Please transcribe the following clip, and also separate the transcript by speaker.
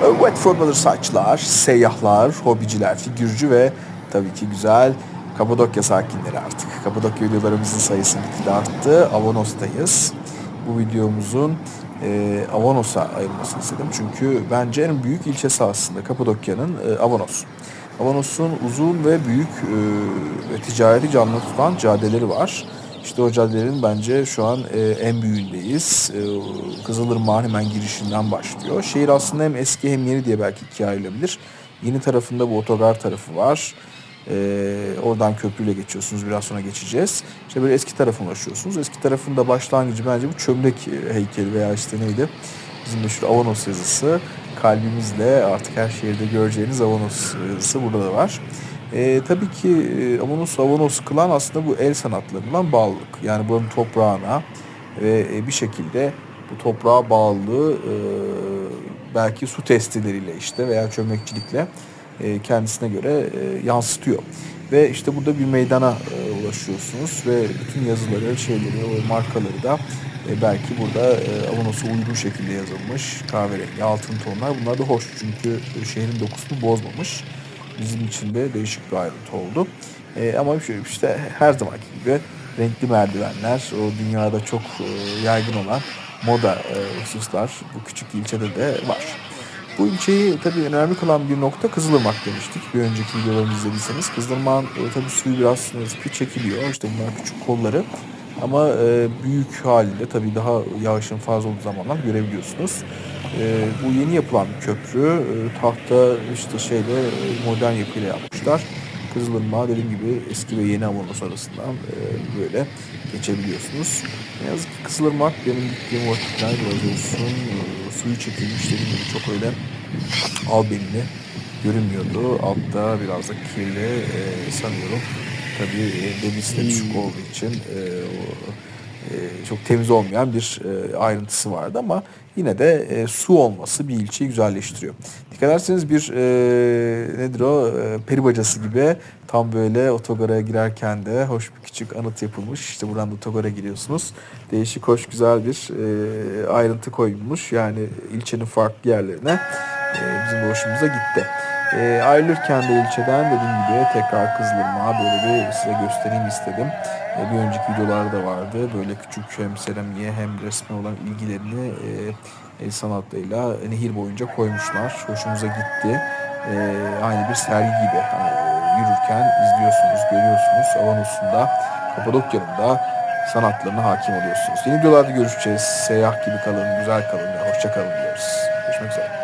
Speaker 1: Wet formalı saçlar, seyyahlar, hobiciler, figürcü ve tabii ki güzel Kapadokya sakinleri artık. Kapadokya videolarımızın sayısı gitgide arttı. Avanos'tayız. Bu videomuzun e, Avanos'a ayrılmasını istedim. Çünkü bence en büyük ilçesi aslında Kapadokya'nın e, Avanos. Avanos'un uzun ve büyük e, ve ticareti canlı tutan caddeleri var. İşte o caddelerin bence şu an e, en büyüğündeyiz. E, Kızılırmak'ın hemen girişinden başlıyor. Şehir aslında hem eski hem yeni diye belki ikiye ayrılabilir. Yeni tarafında bu otogar tarafı var. E, oradan köprüyle geçiyorsunuz. Biraz sonra geçeceğiz. İşte böyle eski tarafa ulaşıyorsunuz. Eski tarafında başlangıcı bence bu çömlek e, heykeli veya işte neydi? Bizim meşhur Avanos yazısı. Kalbimizle artık her şehirde göreceğiniz Avanos yazısı burada da var. E, tabii ki e, Avanos Avanos kılan aslında bu el sanatlarından bağlılık. Yani buranın toprağına ve e, bir şekilde bu toprağa bağlılığı e, belki su testileriyle işte veya çömlekçilikle e, kendisine göre e, yansıtıyor. Ve işte burada bir meydana e, ulaşıyorsunuz ve bütün yazıları, şeyleri, markaları da e, belki burada e, Avanos'a uygun şekilde yazılmış. Kahverengi, altın tonlar. Bunlar da hoş çünkü şehrin dokusunu bozmamış. Bizim için de değişik bir ayrıntı oldu. E, ama işte her zamanki gibi renkli merdivenler, o dünyada çok e, yaygın olan moda e, hususlar bu küçük ilçede de var. Bu ilçeyi tabii önemli kılan bir nokta Kızılırmak demiştik. Bir önceki videolarımızı izlediyseniz. Kızılırmak'ın e, tabii suyu biraz sıkı çekiliyor. İşte bunlar küçük kolları. Ama e, büyük halinde tabii daha yağışın fazla olduğu zamanlar görebiliyorsunuz. E, bu yeni yapılan bir köprü. E, tahta işte şeyle e, modern yapıyla yapmışlar. Kızılırmak dediğim gibi eski ve yeni Avanos arasından e, böyle geçebiliyorsunuz. Ne yazık ki Kızılırmak benim gittiğim vakitler biraz olsun e, suyu çekilmiş dediğim gibi çok öyle albenili görünmüyordu. Altta biraz da kirli e, sanıyorum. Tabii e, debisi de düşük olduğu için e, o, çok temiz olmayan bir e, ayrıntısı vardı ama yine de e, su olması bir ilçeyi güzelleştiriyor. Dikkat ederseniz bir e, nedir o e, peri bacası gibi tam böyle otogara girerken de hoş bir küçük anıt yapılmış. İşte buradan da otogara giriyorsunuz. Değişik hoş güzel bir e, ayrıntı koyulmuş. Yani ilçenin farklı yerlerine e, bizim de hoşumuza gitti. E, ayrılırken de ilçeden dediğim gibi tekrar Kızılırmak'a böyle bir size göstereyim istedim. E, bir önceki videolarda vardı. Böyle küçük hem seramiğe hem resme olan ilgilerini e, el sanatlarıyla nehir boyunca koymuşlar. Hoşumuza gitti. E, aynı bir sergi gibi. Yürürken izliyorsunuz, görüyorsunuz. Avanos'un da Kapadokya'nın da sanatlarına hakim oluyorsunuz. Yeni videolarda görüşeceğiz. Seyyah gibi kalın, güzel kalın ve hoşça kalın diyoruz.